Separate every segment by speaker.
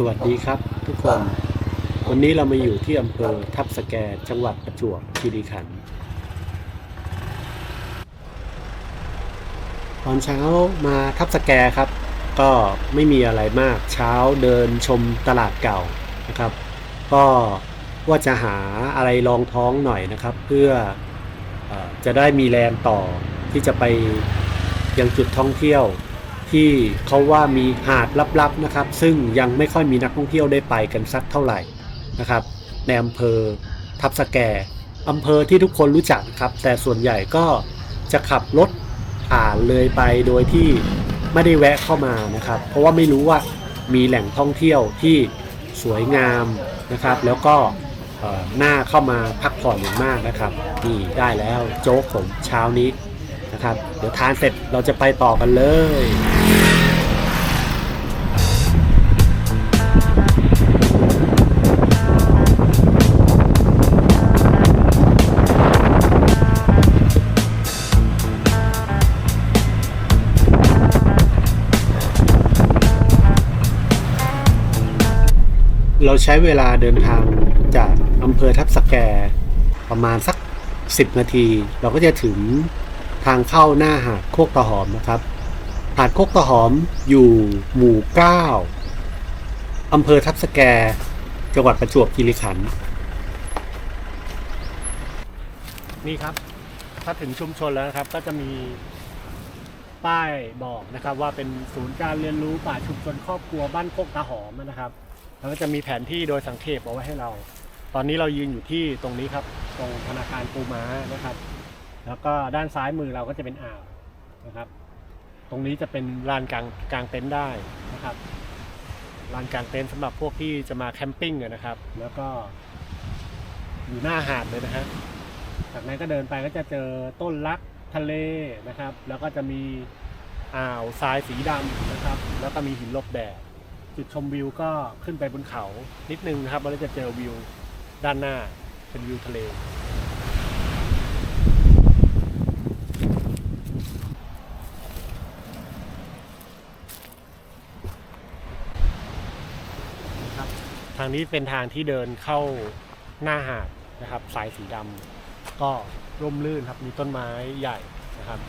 Speaker 1: สวัสดีครับทุกคน วันนี้เรามาอยู่ที่อำเภอทับสแกจังหวัดประจวบคีรีขันธ์ตอนเช้ามาทับสแกครับ ก็ไม่มีอะไรมากเช้าเดินชมตลาดเก่านะครับ ก็ว่าจะหาอะไรรองท้องหน่อยนะครับ เพื่ออจะได้มีแรงต่อที่จะไปยังจุดท่องเที่ยว ที่เขาว่ามีหาดลับๆนะครับ ซึ่งยังไม่ค่อยมีนักท่องเที่ยวได้ไปกันสักเท่าไหร่นะครับในอำเภอทับสแกอำเภอที่ทุกคนรู้จักครับ แต่ส่วนใหญ่ก็จะขับรถผ่านเลยไปโดยที่ไม่ได้แวะเข้ามานะครับ เพราะว่าไม่รู้ว่ามีแหล่งท่องเที่ยวที่สวยงามนะครับ แล้วก็เอ่อน่าเข้ามาพักผ่อนอย่างมากนะครับนี่ได้แล้วโจ๊กผมเช้านี้นะครับ เดี๋ยวทานเสร็จเราจะไปต่อกันเลย เราใช้เวลาเดินทางจากอำเภอทับสแกประมาณสัก 10 นาที เราก็จะถึงทางเข้าหน้าหาดโคกตะหอมนะครับ หาดโคกตะหอมอยู่หมู่ 9 อำเภอทับสแก จังหวัดประจวบคีรีขันธ์นี่ครับ ถ้าถึงชุมชนแล้วนะครับ ก็จะมีป้ายบอกนะครับ ว่าเป็นศูนย์การเรียนรู้ป่าชุมชนครอบครัวบ้านโคกตะหอมนะครับ แล้วก็จะมีแผนที่โดยสังเขปเอาไว้ให้เรา ตอนนี้เรายืนอยู่ที่ตรงนี้ครับ ตรงธนาคารปูม้านะครับ แล้วก็ด้านซ้ายมือเราก็จะเป็นอ่าวนะครับ ตรงนี้จะเป็นลานกลางกลางเต็นท์ได้นะครับลานกลางเต็นท์สำหรับพวกที่จะมาแคมปิ้งนะครับ แล้วก็อยู่หน้าหาดเลยนะฮะจากนั้นก็เดินไปก็จะเจอต้นลักทะเลนะครับ แล้วก็จะมีอ่าวทรายสีดำนะครับ แล้วก็มีหินลบแดดจุดชมวิวก็ขึ้นไปบนเขานิดนึงนะครับแล้วจะเจอวิวด้านหน้าเป็นวิวทะเล นะครับ ทางนี้เป็นทางที่เดินเข้าหน้าหาดนะครับ สายสีดำก็ร่มรื่นครับมีต้นไม้ใหญ่นะครับ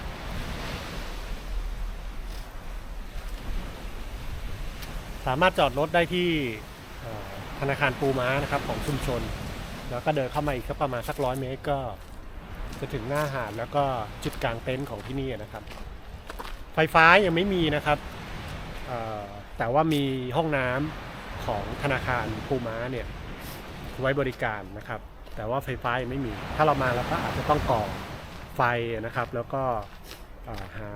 Speaker 1: สามารถจอดรถได้ที่ธนาคารปูม้านะครับของชุมชน แล้วก็เดินเข้ามาอีกสักประมาณสักร้อยเมตรก็ จะถึงหน้าหาดแล้วก็จุดกลางเต็นท์ของที่นี่นะครับ ไฟฟ้ายังไม่มีนะครับแต่ว่ามีห้องน้ำ ของธนาคารภูม้าเนี่ยไว้บริการนะครับ แต่ว่าไฟฟ้ายังไม่มี ถ้าเรามาเราก็อาจจะต้องก่อไฟนะครับ แล้วก็หา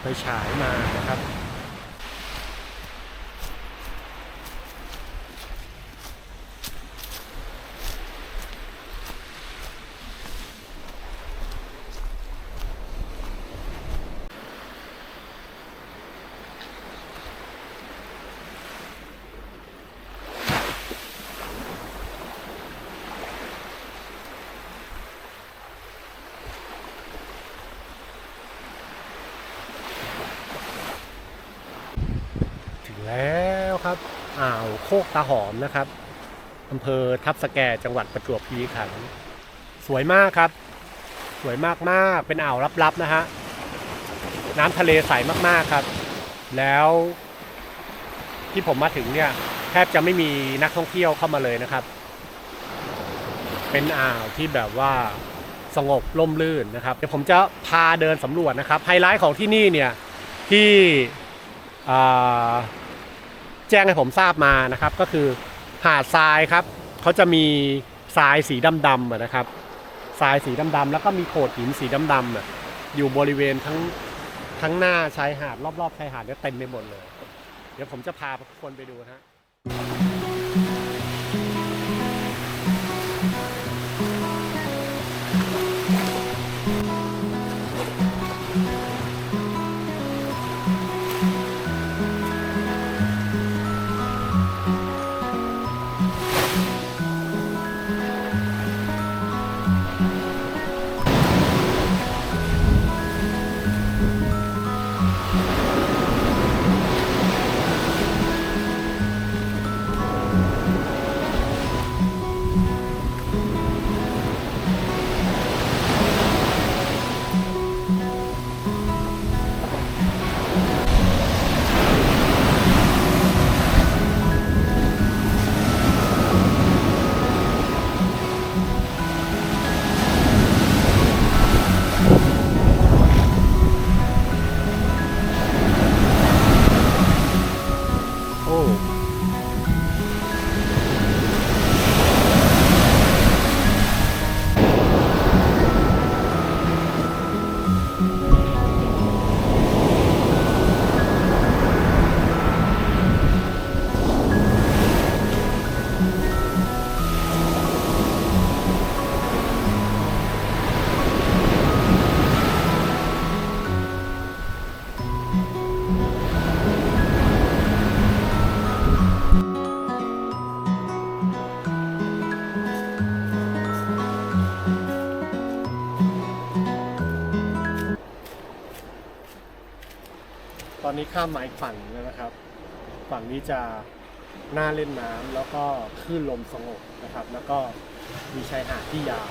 Speaker 1: ไฟฉายมานะครับ แล้วครับอ่าวโคกตาหอมนะครับอำเภอทับสแกจังหวัดประจวบคีรีขันธ์สวยมากครับ สวยมากๆเป็นอ่าวลับๆนะฮะน้ำทะเลใสมากๆครับ แล้วที่ผมมาถึงเนี่ยแทบจะไม่มีนักท่องเที่ยวเข้ามาเลยนะครับ เป็นอ่าวที่แบบว่าสงบร่มรื่นนะครับเดี๋ยวผมจะพาเดินสำรวจนะครับไฮไลท์ของที่นี่เนี่ยที่อ่า แจ้งให้ผมทราบมานะครับก็คือหาดทรายครับเขาจะมีทรายสีดำๆนะครับทรายสีดำๆแล้วก็มีโขดหินสีดำๆอะอยู่บริเวณทั้งทั้งหน้าชายหาดรอบๆชายหาดเนี่ยเต็มไปหมดเลย เดี๋ยวผมจะพาทุกคนไปดูนะ นี้ข้ามมาอีกฝั่งหนึ่งแล้วนะครับ ฝั่งนี้จะน่าเล่นน้ำแล้วก็คลื่นลมสงบนะครับ แล้วก็มีชายหาดที่ยาว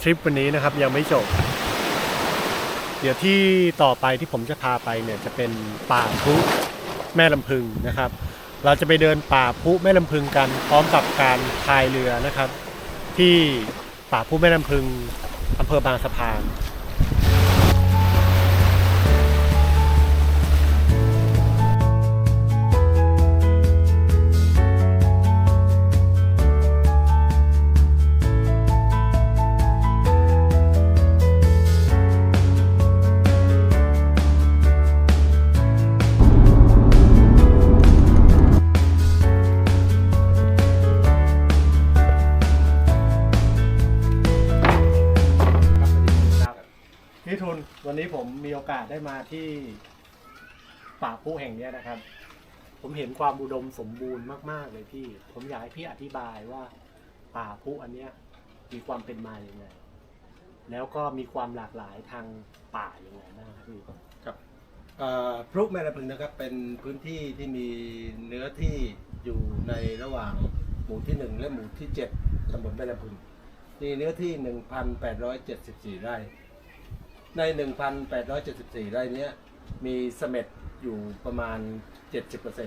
Speaker 1: ทริปวันนี้นะครับยังไม่จบ เดี๋ยวที่ต่อไปที่ผมจะพาไปเนี่ยจะเป็นป่าพุแม่ลำพึงนะครับ เราจะไปเดินป่าพุแม่ลำพึงกันพร้อมกับการพายเรือนะครับ ที่ป่าพุแม่ลำพึงอำเภอบางสะพาน อกาสได้มาที่ป่าพุแห่งเนี้ยนะครับ ผมเห็นความอุดมสมบูรณ์มาก ๆ เลยพี่ ผมอยากให้พี่อธิบายว่าป่าพุอันเนี้ยมีความเป็นมาอย่างไง แล้วก็มีความหลากหลายทางป่าอย่างไงบ้างครับพี่
Speaker 2: ครับเอ่อพรุแม่ละพึงนะครับเป็นพื้นที่ที่มีเนื้อที่อยู่ในระหว่างหมู่ที่ 1 และหมู่ที่ 7ตำบลแม่ละพึงมีเนื้อที่ 1,874 ไร่ ใน 1,874 ไร่เนี้ยมีเสม็ดอยู่ประมาณ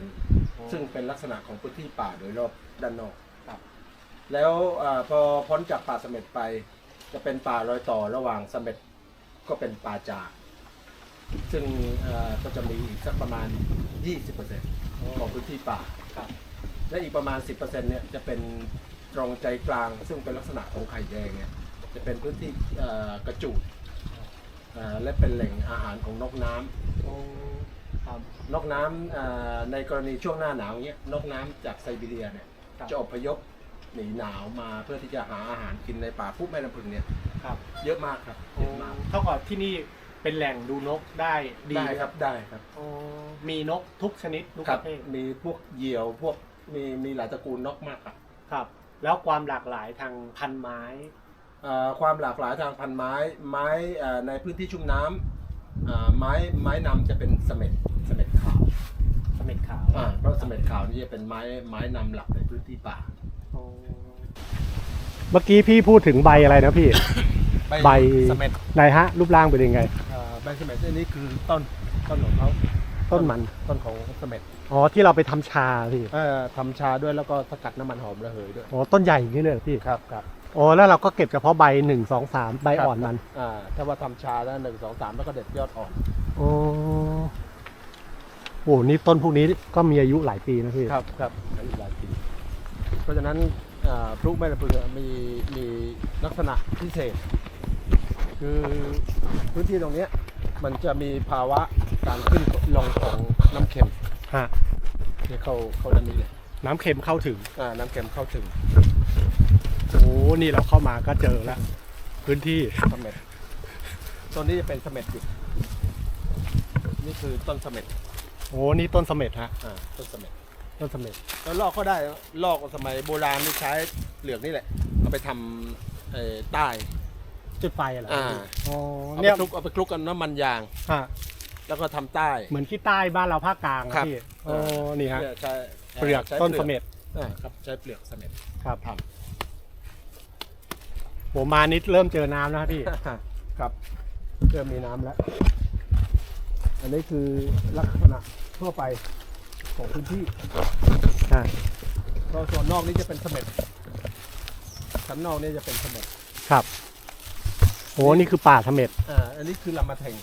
Speaker 2: 70%ซึ่งเป็นลักษณะของพื้นที่ป่าโดยรอบด้านนอก
Speaker 1: ครับ
Speaker 2: แล้วอาพอพ้นจากป่าเสม็ดไป จะเป็นป่ารอยต่อระหว่างเสม็ดก็เป็นป่าจาก ซึ่งเอ่อก็จะมีอีกสักประมาณ 20%ของพื้นที่ป่า
Speaker 1: ครับ
Speaker 2: และอีกประมาณ 10%เนี่ยจะเป็นตรงใจกลาง ซึ่งเป็นลักษณะของไข่แดงเนี่ยจะเป็นพื้นที่เอ่อกระจูดเอ่อและเป็นแหล่งอาหารของนกน้ำ
Speaker 1: โอ้ครับ
Speaker 2: นกน้ำเอ่อในกรณีช่วงหน้าหนาวเนี่ยนกน้ำจากไซบีเรียเนี่ย
Speaker 1: ครับ
Speaker 2: จะอพยพหนีหนาวมาเพื่อที่จะหาอาหารกินในป่าพุแม่ลำพึงเนี่ย
Speaker 1: ครับ
Speaker 2: เยอะมากครับเยอะมาก
Speaker 1: เท่ากับที่นี่เป็นแหล่งดูนกได้ดี
Speaker 2: ได้ครับได้ครับ
Speaker 1: โอ้มีนกทุกชนิดทุก
Speaker 2: ค
Speaker 1: ป
Speaker 2: รับ
Speaker 1: ระเภท
Speaker 2: มีพวกเหยี่ยวพวกมีมีหลายตระกูลนกมากครับ
Speaker 1: ครับ แล้วความหลากหลายทางพันไม้
Speaker 2: เอ่อ ความหลากหลายทางพันธุ์ไม้ไม้เอ่อในพื้นที่ชุ่มน้ำอ่าไม้ไม้นำจะเป็นเสม็ดเสม็ดขาว
Speaker 1: เสม็ดขาว
Speaker 2: อ่าเพราะเสม็ดขาวนี่จะเป็นไม้ไม้นำหลักในพื้นที่ป่า
Speaker 1: โอ้เมื่อกี้พี่พูดถึงใบอะไรนะพี่ใบ
Speaker 2: เสม็ด
Speaker 1: ไหนฮะ รูปร่างเป็นยังไง
Speaker 2: เอ่อใบเสม็ดอันนี้คือต้นต้นของเขา
Speaker 1: ต้นมัน
Speaker 2: ต้นของเสม็ด
Speaker 1: อ๋อที่เราไปทำชาพี่
Speaker 2: เอ่อทำชาด้วยแล้วก็สกัดน้ำมันหอมระเหยด้วย
Speaker 1: อ๋อต้นใหญ่อย่างนี้เลยเหรอพี่
Speaker 2: ครับครับ
Speaker 1: อ๋อแล้วเราก็เก็บเฉพาะใบหนึ่งสองสามใบอ่อนมัน
Speaker 2: อ่าถ้าว่าทำชาแล้วหนึ่งสองสามแล้วก็เด็ดยอดอ่อน
Speaker 1: อ๋อโอ้นี่ต้นพวกนี้ก็มีอายุหลายปีนะพี่
Speaker 2: ครับครับอายุหลายปี เพราะฉะนั้นอ่าพลุแม่ลำพึงอะมีมีลักษณะพิเศษ คือพื้นที่ตรงเนี้ยมันจะมีภาวะการขึ้นลงของน้ำเค็ม
Speaker 1: ฮะ
Speaker 2: ที่เขาเขาจะมี
Speaker 1: น้ำเค็มเข้าถึง
Speaker 2: อ่าน้ำเค็มเข้าถึง
Speaker 1: โอ้ นี่เราเข้ามาก็เจอแล้ว พื้นที่
Speaker 2: เสม็ดต้นนี้จะเป็นเสม็ดอยู่นี่คือต้นเสม็ด
Speaker 1: โอ้ นี่ต้นเสม็ดฮะ
Speaker 2: อ่าต้นเสม็ด
Speaker 1: ต้นเสม็ด
Speaker 2: แล้วลอกก็ได้นะลอกสมัยโบราณนี่ใช้เปลือกนี่แหละ เอาไปทำเอ่อใต้
Speaker 1: จุดไฟเหรอ
Speaker 2: อ่า
Speaker 1: อ๋อ
Speaker 2: เอา
Speaker 1: เนี่
Speaker 2: ไป
Speaker 1: ย
Speaker 2: คลุกเอาไปคลุกกันน้ำมันยาง
Speaker 1: ฮะ
Speaker 2: แล้วก็ทำใต้
Speaker 1: เหมือนที่ใต้บ้านเราภาคกลางนะครับพี่โอ้นี่ฮะ
Speaker 2: เนี่ยใช้
Speaker 1: เปลือก
Speaker 2: ใช้
Speaker 1: ต้นเสม็ด
Speaker 2: อ่าครับใช้เปลือกเสม็ด
Speaker 1: ครับ
Speaker 2: ท
Speaker 1: ผมมานิดเริ่มเจอน้ำแล้วครับพี่ำ
Speaker 2: ครับ เริ่มมีน้ำแล้ว อันนี้คือลักษณะทั่วไปของพื้นที่
Speaker 1: อ่า
Speaker 2: ก็ส่วนนอกนี่จะเป็นเสม็ดชั้นนอกนี่จะเป็นเสม็ด
Speaker 1: ครับโอ้นี่คือป่าเสม็ด
Speaker 2: อ่า อันนี้คือลำมะแทง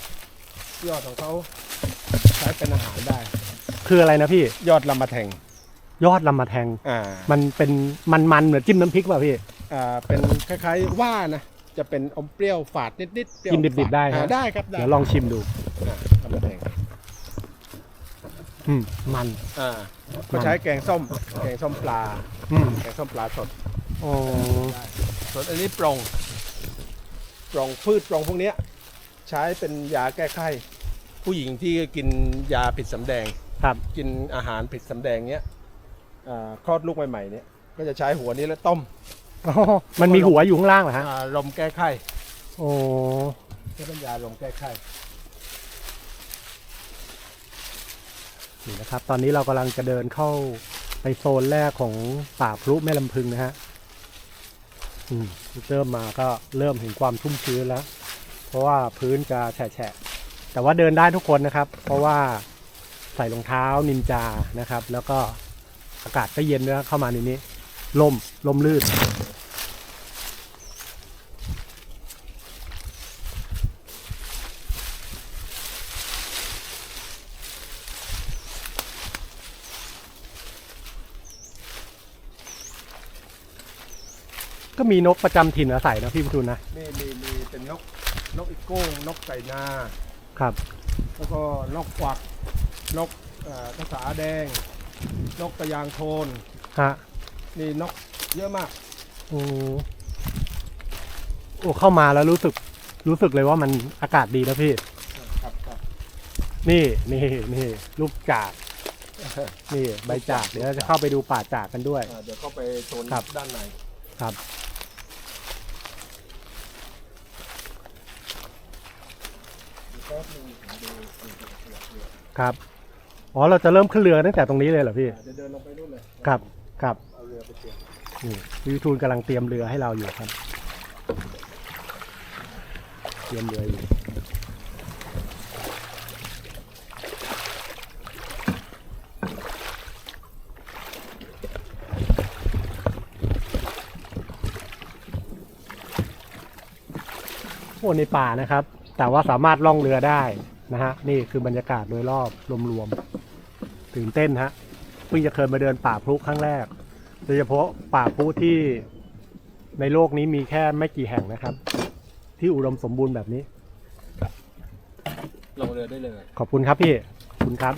Speaker 2: ยอดของเขาใช้เป็นอาหารได้
Speaker 1: คืออะไรนะพี่
Speaker 2: ยอดลำมะแทง
Speaker 1: ยอดลำมาแทง
Speaker 2: อ่า
Speaker 1: มันเป็นมันๆเหมือนจิ้มน้ำพริกป่ะพี่
Speaker 2: อ่าเป็นคล้ายๆว่านะจะเป็นอมเปรี้ยวฝาดนิดๆเปรี้ยว
Speaker 1: กินดิบๆ
Speaker 2: ฝา
Speaker 1: ได้ฮะ
Speaker 2: อ่าได้ครับได้
Speaker 1: เดี๋ยวลองชิมดู
Speaker 2: อ่าลำมะแทง
Speaker 1: อืมมัน
Speaker 2: อ่าก็ใช้แกงส้มแกงส้มปลา
Speaker 1: อืม
Speaker 2: แกงส้มปลาสด
Speaker 1: โอ้
Speaker 2: ส่วนอันนี้ปรงปรงพืชปรงพวกเนี้ยใช้เป็นยาแก้ไข้ ผู้หญิงที่กินยาผิดสำแดง
Speaker 1: ครับ
Speaker 2: กินอาหารผิดสำแดงเนี้ยอ่าคลอดลูกใหม่ๆเนี้ยก็จะใช้หัวนี้แล้วต้ม
Speaker 1: อ๋อมันมีหัวอยู่ข้างล่างเหรอฮะ
Speaker 2: อ่าลมแก้ไข้
Speaker 1: โอ้
Speaker 2: ใช้เป็นยาลมแก้ไข้
Speaker 1: นี่นะครับ ตอนนี้เรากำลังจะเดินเข้าไปโซนแรกของป่าพลุแม่ลำพึงนะฮะ อืมเริ่มมาก็เริ่มเห็นความชุ่มชื้นแล้ว เพราะว่าพื้นจะแฉะๆแต่ว่าเดินได้ทุกคนนะครับ เพราะว่าใส่รองเท้านินจานะครับ แล้วก็อากาศก็เย็นด้วยเข้ามาในนี้ลมลมลื่น มีนกประจำถิ่นอาศัยนะพี่พิทูลนะ
Speaker 2: มีมีมีเป็นนกนกอีโก้งนกไก่นา
Speaker 1: ครับ
Speaker 2: แล้วก็นกกวักนกเอ่อกระสาแดง นกกระยางโทน
Speaker 1: ฮะ
Speaker 2: นี่นกเยอะมาก
Speaker 1: โอ้โอ้เข้ามาแล้วรู้สึกรู้สึกเลยว่ามันอากาศดีนะพี่
Speaker 2: ครับครับ
Speaker 1: นี่นี่นี่ลูกจากนี่ใบจากเดี๋ยวเราจะเข้าไปดูป่าจากกันด้วย
Speaker 2: อ่าเดี๋ยวเข้าไปโซน
Speaker 1: ครับ
Speaker 2: ด้านใน
Speaker 1: ครับ
Speaker 2: แป๊บนึงผมดูดูดูดูดู
Speaker 1: ครับอ๋อเราจะเริ่มขึ้นเรือตั้งแต่ตรงนี้เลยเหรอพี่
Speaker 2: อ่าเดี๋ยวเดินลงไปนู่นเลย
Speaker 1: ครับครับ
Speaker 2: เอาเรือไปเทียบ
Speaker 1: นี่พี่วิทูลกำลังเตรียมเรือให้เราอยู่ครับ เตรียมเรืออยู่โอ้ในป่านะครับ แต่ว่าสามารถล่องเรือได้ นะฮะนี่คือบรรยากาศโดยรอบรวมๆตื่นเต้นฮะเพิ่งจะเคยมาเดินป่าพลุครั้งแรกโดยเฉพาะป่าพลุที่ในโลกนี้มีแค่ไม่กี่แห่งนะครับ ที่อุดมสมบูรณ์แบบนี้
Speaker 2: ลงเรือได้เลย
Speaker 1: ขอบคุณครับพี่ขอบคุณครับ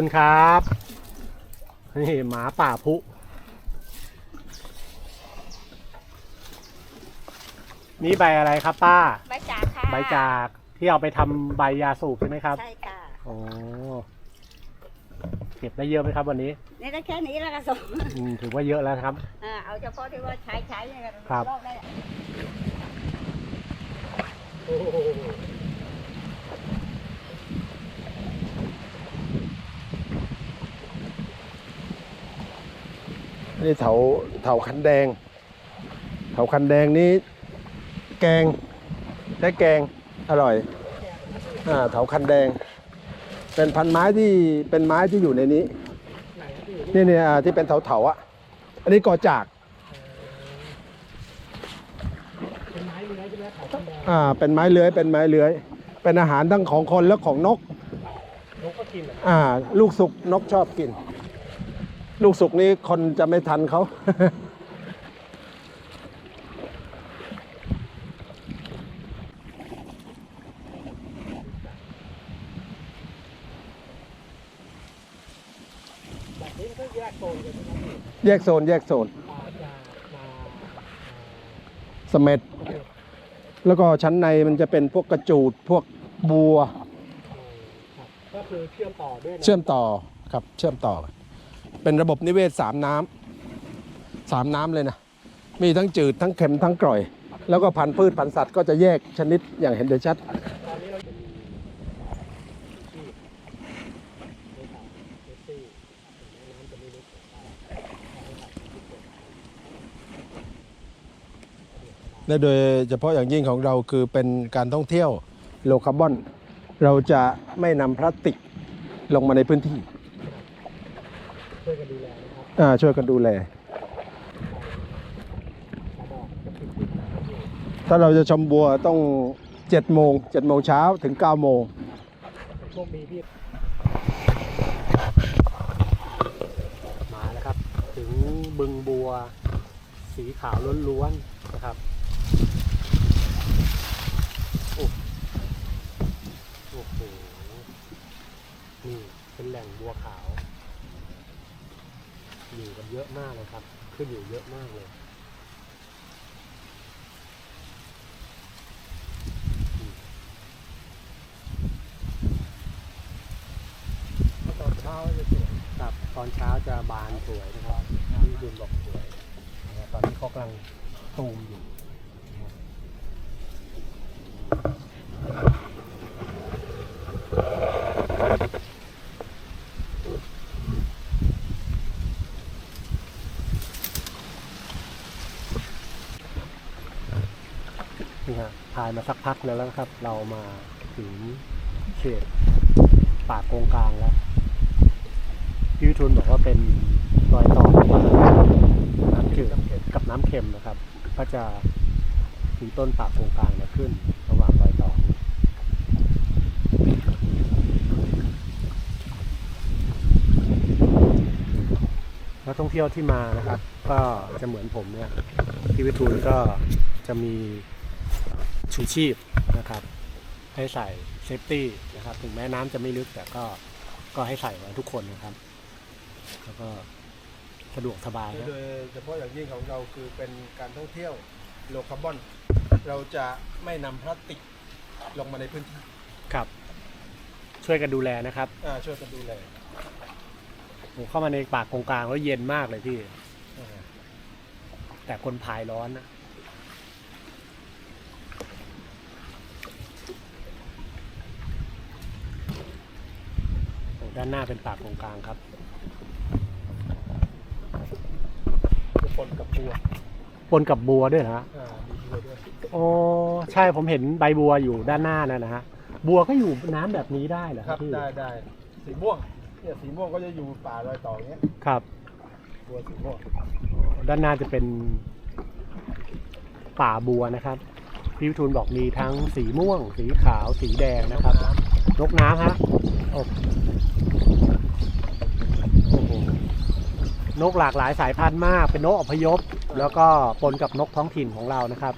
Speaker 1: คุณครับ นี่หมาป่าพุนี่ใบอะไรครับป้า
Speaker 3: ใบจากค่ะ
Speaker 1: ใบจากที่เอาไปทำใบยาสูบใช่ไหมครับ
Speaker 3: ใช่ค่ะ
Speaker 1: อ๋อเก็บได้เยอะไหมครับวันนี้
Speaker 3: นี่ได้แค่นี้แล้วก็ส่ง
Speaker 1: อืมถือว่าเยอะแล้วนะครับ
Speaker 3: อ่าเอาเฉพาะที่ว่าใช้ใช้เนี่ย
Speaker 1: ครับ
Speaker 3: รอบได้
Speaker 2: นี่เถาเถาคันแดง เถาคันแดงนี้ แกงใช้แกงอร่อยอ่าเถาคันแดง เป็นพันไม้ที่เป็นไม้ที่อยู่ในนี้นี่เนี่ยอ่าที่เป็นเถาเถาๆอะอันนี้กอจากอ่าเป็นไม้เลื้อยเป็นไม้เลื้อย เป็นอาหารทั้งของคนและของนก
Speaker 1: นกก็กินเหรอ
Speaker 2: อ่า ลูกสุกนกชอบกิน ลูกสุกนี้คนจะไม่ทันเขา
Speaker 1: แบบนี้มันก็แยกโซนกันใช่ไหมพี่
Speaker 2: แยกโซน แยกโซน
Speaker 1: ป่าจากมา
Speaker 2: เสม็ด แล้วก็ชั้นในมันจะเป็นพวกกระจูด พวกบัว
Speaker 1: ครับก็คือเชื่อมต่อด้วยนะ
Speaker 2: เชื่อมต่อครับ เชื่อมต่อ เป็นระบบนิเวศสามน้ำสามน้ำเลยนะ มีทั้งจืดทั้งเค็มทั้งกร่อย แล้วก็พันธุ์พืชพันธุ์สัตว์ก็จะแยกชนิดอย่างเห็นได้ชัดและโดยเฉพาะอย่างยิ่งของเราคือเป็นการท่องเที่ยวโลคาร์บอน เราจะไม่นำพลาสติกลงมาในพื้นที่
Speaker 1: ช่วยกันดูแลนะครับ
Speaker 2: อ่าช่วยกันดูแล ถ้าเราจะชมบัวต้องเจ็ดโมงเจ็ดโมงเช้าถึง9โมง
Speaker 1: โมงมีพี่มาแล้วครับ ถึงบึงบัว สีขาวล้วนๆนะครับ โอ้โอ้โห นี่เป็นแหล่งบัวขาว อยู่กันเยอะมากเลยครับ ขึ้นอยู่เยอะมากเลย
Speaker 2: ตอนเช้าจะสวย
Speaker 1: ครับตอนเช้าจะบานสวยนะครับที่ดุนบอกสวยนะครับตอนนี้เขากำลังตูมอยู่นะครับนี่ฮะถ่ายมาสักพักแล้วแล้วครับ เรามาถึงเขตป่าโกงกลางแล้วพี่วิทูลบอกว่าเป็นรอยต่อระหว่างน้ำจืดกับน้ำเค็มนะครับ ก็จะมีต้นป่ากโครงกลางนยขึ้น ระหว่างรอยต่อนี้นักท่องเที่ยวที่มานะครับ ก็จะเหมือนผมเนี่ยพี่วิทูลก็จะมี ชูชีพนะครับ ให้ใส่เซฟตี้นะครับ ถึงแม้น้ำจะไม่ลึกแต่ก็ก็ให้ใส่ไว้ทุกคนนะครับ แล้วก็สะดวกสบายนะ
Speaker 2: โดยเฉพาะอย่างยิ่งของเราคือเป็นการท่องเที่ยวโลคาร์บอน เราจะไม่นำพลาสติกลงมาในพื้นที่
Speaker 1: ครับ ช่วยกันดูแลนะครับ
Speaker 2: อ่าช่วยกันดูแล
Speaker 1: ผมเข้ามาในปากโครงกลางแล้วเย็นมากเลยพี่
Speaker 2: อ่า
Speaker 1: แต่คนพายร้อนนะ ด้านหน้าเป็นปากโครงกลางครับ
Speaker 2: ทุกคนกับบัว
Speaker 1: ปนกับบัวด้วยนะฮะ
Speaker 2: อ่ามีบัวด้วย
Speaker 1: โอ้ใช่ผมเห็นใบบัวอยู่ด้านหน้านั่นนะฮะบัวก็อยู่น้ำแบบนี้ได้เหรอ
Speaker 2: ค
Speaker 1: ค
Speaker 2: รั
Speaker 1: รั
Speaker 2: บบ
Speaker 1: พี่
Speaker 2: ได้ได้สีม่วงเนี่ยสีม่วงก็จะอยู่ป่ารอยต่ออย่างเงี้ย
Speaker 1: ครับ
Speaker 2: บัวสีม่วง
Speaker 1: ด้านหน้าจะเป็นป่าบัวนะครับ พี่วิทูลบอกมีทั้งสีม่วง สีขาว สีแดงนะครับ
Speaker 2: น้ำ
Speaker 1: นกน้ำฮะโอ้ โอ้โหนกหลากหลายสายพันธุ์มาก เป็นนกอพยพ แล้วก็ปนกับนกท้องถิ่นของเรานะครับ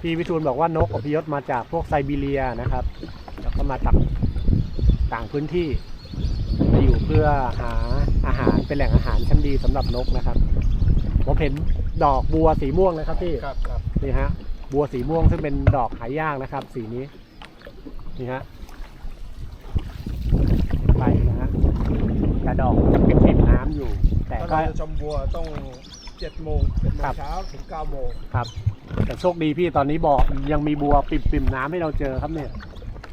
Speaker 1: พี่วิทูลบอกว่านกอพยพมาจากพวกไซบีเรียนะครับ แล้วก็มาจากต่างพื้นที่มาอยู่เพื่อหาอาหารเป็นแหล่งอาหารชั้นดีสำหรับนกนะครับ ผมเห็นดอกบัวสีม่วงนะครับพี่
Speaker 2: ครับครับ
Speaker 1: นี่ฮะ บัวสีม่วงซึ่งเป็นดอกหายากนะครับ สีนี้ นี่ฮะไปนะฮะ แต่ดอกยังปิดปิดน้ำอยู่ แต่
Speaker 2: ถ้า
Speaker 1: ก็
Speaker 2: เราจะชมบัวต้องเจ็ดโมงเจ็ดโม
Speaker 1: ครั
Speaker 2: ง
Speaker 1: บ
Speaker 2: เช้าถึงเก้าโมง
Speaker 1: ครับ แต่โชคดีพี่ตอนนี้บอกยังมีบัวปิ่มปิ่มน้ำให้เราเจอครับเนี่ย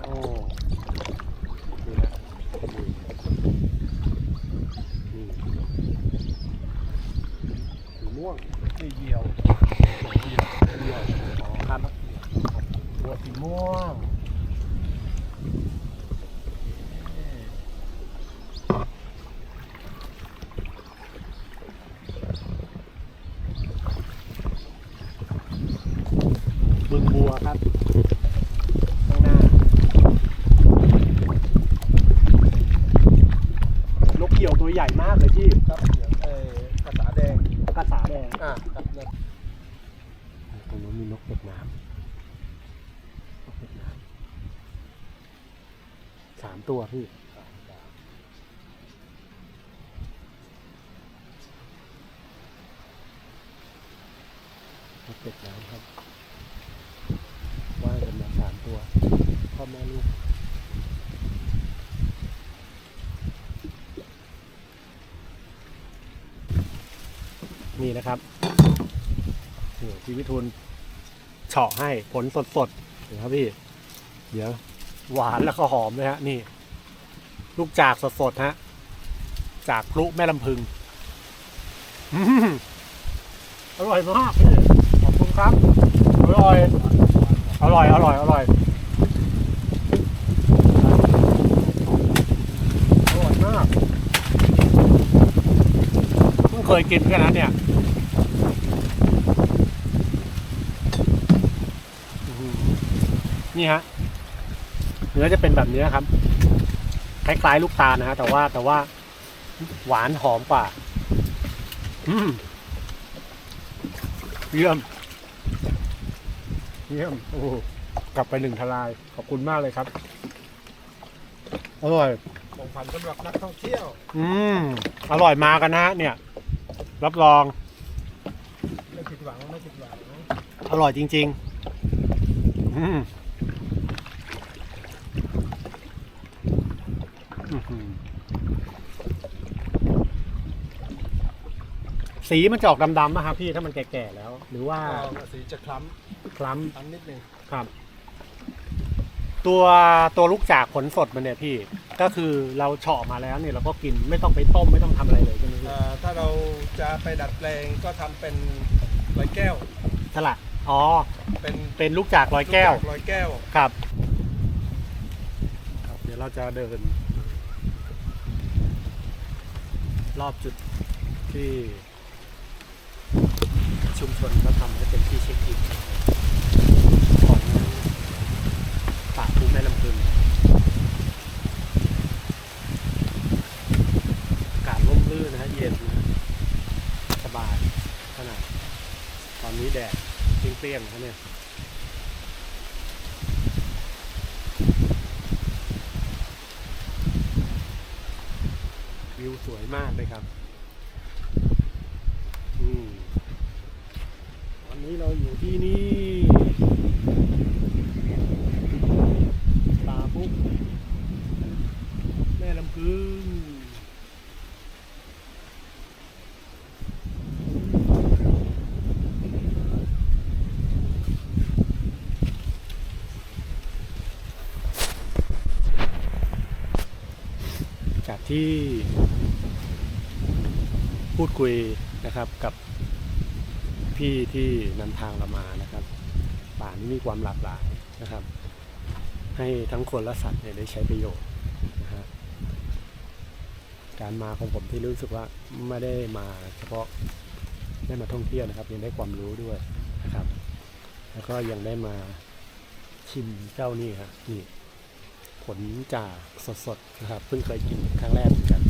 Speaker 1: โอ้นี่นะนี่นี่สีม่วง
Speaker 2: นี่เหยี่ยว
Speaker 1: เดียวเดียวอ๋อครับ บัวสีม่วง บึงบัวครับ ข้างหน้า นกเกี่ยวตัวใหญ่มากเลยพี่
Speaker 2: ครับเหยี่ยวเอ่อกระสาแดง อ่าครับ
Speaker 1: ตรงนู้นมีนกเป็ดน้ำนกเป็ดน้ำสามตัวพี่นกเป็ดน้ำครับว่ายกันมาสามตัวพ่อแม่ลูก นี่นะครับนี่พี่วิทูลเฉาะให้ผลสดๆเดี๋ยวครับพี่ เดี๋ยวหวานแล้วก็หอมเลยฮะนี่ ลูกจากสดๆฮะจากพลุแม่ลำพึงอร่อยมากขอบคุณครับร่อย อร่อย อร่อย อร่อย อร่อยมาก เพิ่งเคยกินแค่นั้นเนี่ยอื้อหือนี่ฮะเนื้อจะเป็นแบบนี้ครับ คล้ายๆลูกตาลนะฮะแต่ว่าแต่ว่าหวานหอมกว่าอืมเยี่ยม เยี่ยม โอ้โหกลับไปหนึ่งทลาย ขอบคุณมากเลยครับ อร่อย
Speaker 2: ของขวัญสำหรับนักท่องเที่ยว
Speaker 1: อืม อร่อยมากันนะฮะเนี่ย รับรอง
Speaker 2: ไม่ผิดหวังไม่ผิดหวัง
Speaker 1: อร่อยจริงๆอืมอื้อหือสีมันจะออกดำๆนะครับพี่ถ้ามันแก่ๆแล้ว หรือว่า
Speaker 2: ก็สีจะคล้
Speaker 1: คล้ำ
Speaker 2: คล้ำนิดนึงำ
Speaker 1: ครับ ตัวตัวลูกจากผลสดมันเนี่ยพี่ ก็คือเราเฉาะมาแล้วเนี่ยเราก็กินไม่ต้องไปต้มไม่ต้องทำอะไรเลยใช่ไหมพี่
Speaker 2: อ่าถ้าเราจะไปดัดแปลงก็ทำเป็นร้อยแก้ว
Speaker 1: สละอ๋อ
Speaker 2: เป็น
Speaker 1: เป็นลูกจากร้อยแก้ว
Speaker 2: ร้อยแก้ว
Speaker 1: ครับครับ เดี๋ยวเราจะเดิน รอบจุดที่ชุมชนเขาทำให้เป็นที่เช็คอินของ ป่าภูแม่ลำพึงอากาศร่มรื่นนะฮะเย็นนะฮะสบายขนาดตอนนี้แดดเปรี้ยงๆนะเนี่ยวิวสวยมากเลยครับ อืมวันนี้เราอยู่ที่นี่ป่าปุ๊บแม่ลำพึงจากที่ พูดคุย นะครับกับพี่ที่นำทางเรามานะครับ ป่านี้มีความหลากหลายนะครับ ให้ทั้งคนและสัตว์เนี่ยได้ใช้ประโยชน์นะฮะการมาของผมที่รู้สึกว่าไม่ได้มาเฉพาะได้มาท่องเที่ยวนะครับ ยังได้ความรู้ด้วยนะครับ แล้วก็ยังได้มาชิมเจ้านี่ครับนี่ผลจากสดๆนะครับ เพิ่งเคยกินครั้งแรกเหมือนกัน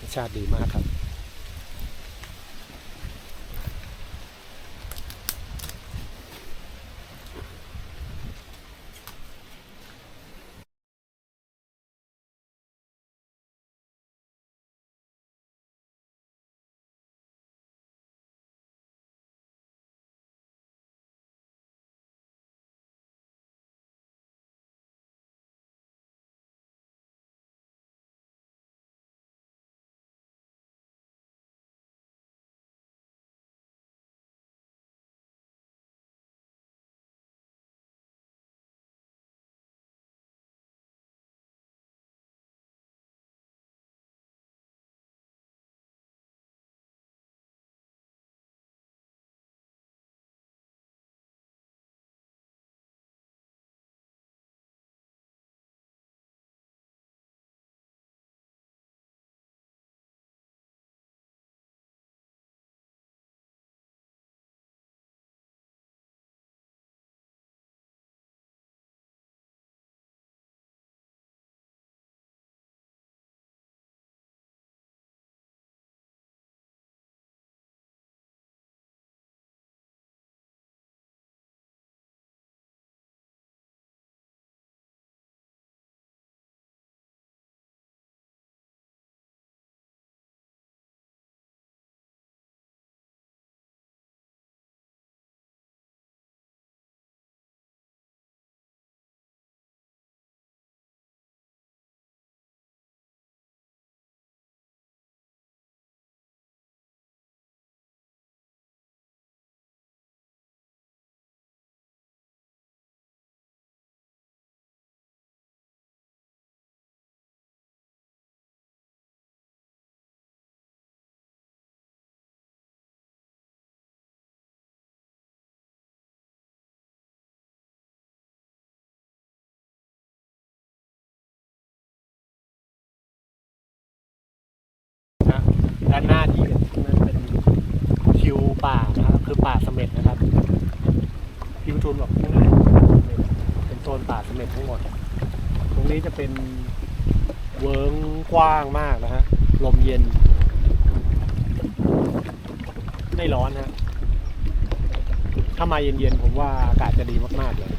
Speaker 1: รสชาติดีมากครับ หน้าที่กันนั่นเป็นคิวป่านะครับคือป่าเสม็ดนะครับพี่วิทูลบอกข้างหน้เป็นโซนป่าเสม็ดทั้งหมด ตรงนี้จะเป็นเวิ้งกว้างมากนะฮะลมเย็น ไม่ร้อนฮะถ้ามาเย็นๆผมว่าอากาศจะดีมากๆเลย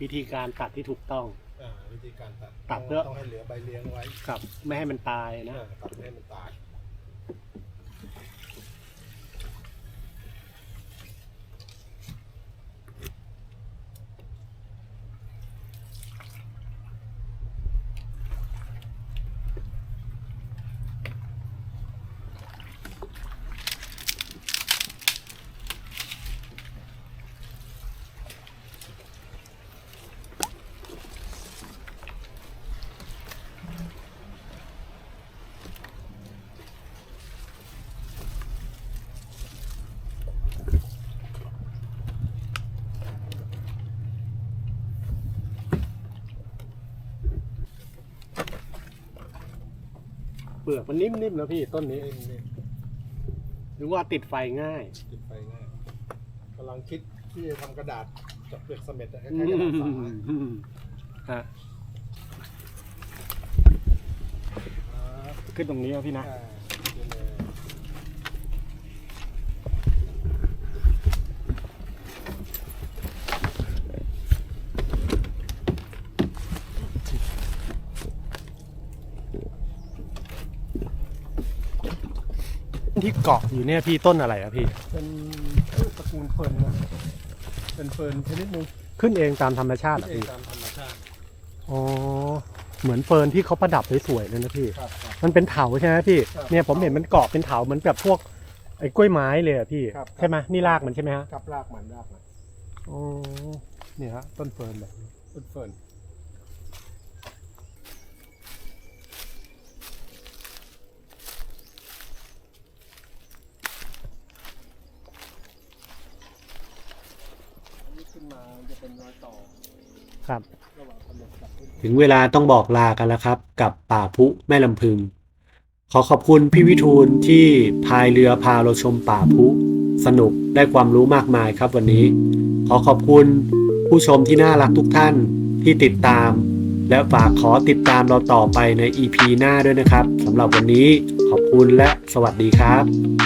Speaker 1: วิธีการตัดที่ถูกต้อง
Speaker 2: อ่าวิธีการตัด
Speaker 1: ตัดเพื่อ
Speaker 2: ต้องให้เหลือใบเลี้ยงไว้
Speaker 1: กับ ไม่ให้มันตายนะ
Speaker 2: อ่าตัดไม่ให้มันตาย
Speaker 1: ลือกมันนิ่มๆนะพี่ต้นนี้
Speaker 2: นี่นี่
Speaker 1: หรือว่าติดไฟง่าย
Speaker 2: ติดไฟง่ายกำลังคิดที่จะทำกระดาษจากเปลือกเสม็ดอะค
Speaker 1: อื
Speaker 2: ล้ายๆกระดาษสา
Speaker 1: มฮะ
Speaker 2: อ่า
Speaker 1: ขึ้นตรงนี้ครับพี่นะ
Speaker 2: อ่านี่เลย
Speaker 1: ที่เกาะอยู่เนี่ยพี่ต้นอะไรอะพี่
Speaker 2: เป็นพืชตระกูลเฟิร์นนะเป็นเฟิร์นชนิดหนึง
Speaker 1: ขึ้นเองตามธรรมชาติ
Speaker 2: ที่
Speaker 1: เหรอ
Speaker 2: เอง
Speaker 1: พี่
Speaker 2: ตามธรรมชาติ
Speaker 1: อ๋อเหมือนเฟิร์นที่เขาประดับสวยๆเลยนะพี่
Speaker 2: ครับครับ
Speaker 1: มันเป็นเถาใช่ไหมพี่
Speaker 2: ครับ
Speaker 1: เนี่ยผมเห็นมันเกาะเป็นเถาเหมือนแบบพวกไอ้กล้วยไม้เลยอะพี่
Speaker 2: ครับ
Speaker 1: ใช่ไหมนี่รากมันใช่ไหมฮะ
Speaker 2: กับรากมันรากมัน
Speaker 1: อ๋อเนี่ยฮะต้นเฟิร์นแบบนี้
Speaker 2: ต้นเฟิร์
Speaker 1: น ขึ้นมาจะเป็นรอยต่อ
Speaker 2: ครับ
Speaker 1: ระหว่างถนนกับ
Speaker 4: ถึงเวลาต้องบอกลากันแล้วครับ กับป่าพุแม่ลำพึง ขอขอบคุณพี่วิทูลที่พายเรือพาเราชมป่าพุ สนุกได้ความรู้มากมายครับวันนี้ ขอขอบคุณผู้ชมที่น่ารักทุกท่านที่ติดตาม และฝากขอติดตามเราต่อไปใน EP หน้าด้วยนะครับสำหรับวันนี้ขอบคุณและสวัสดีครับ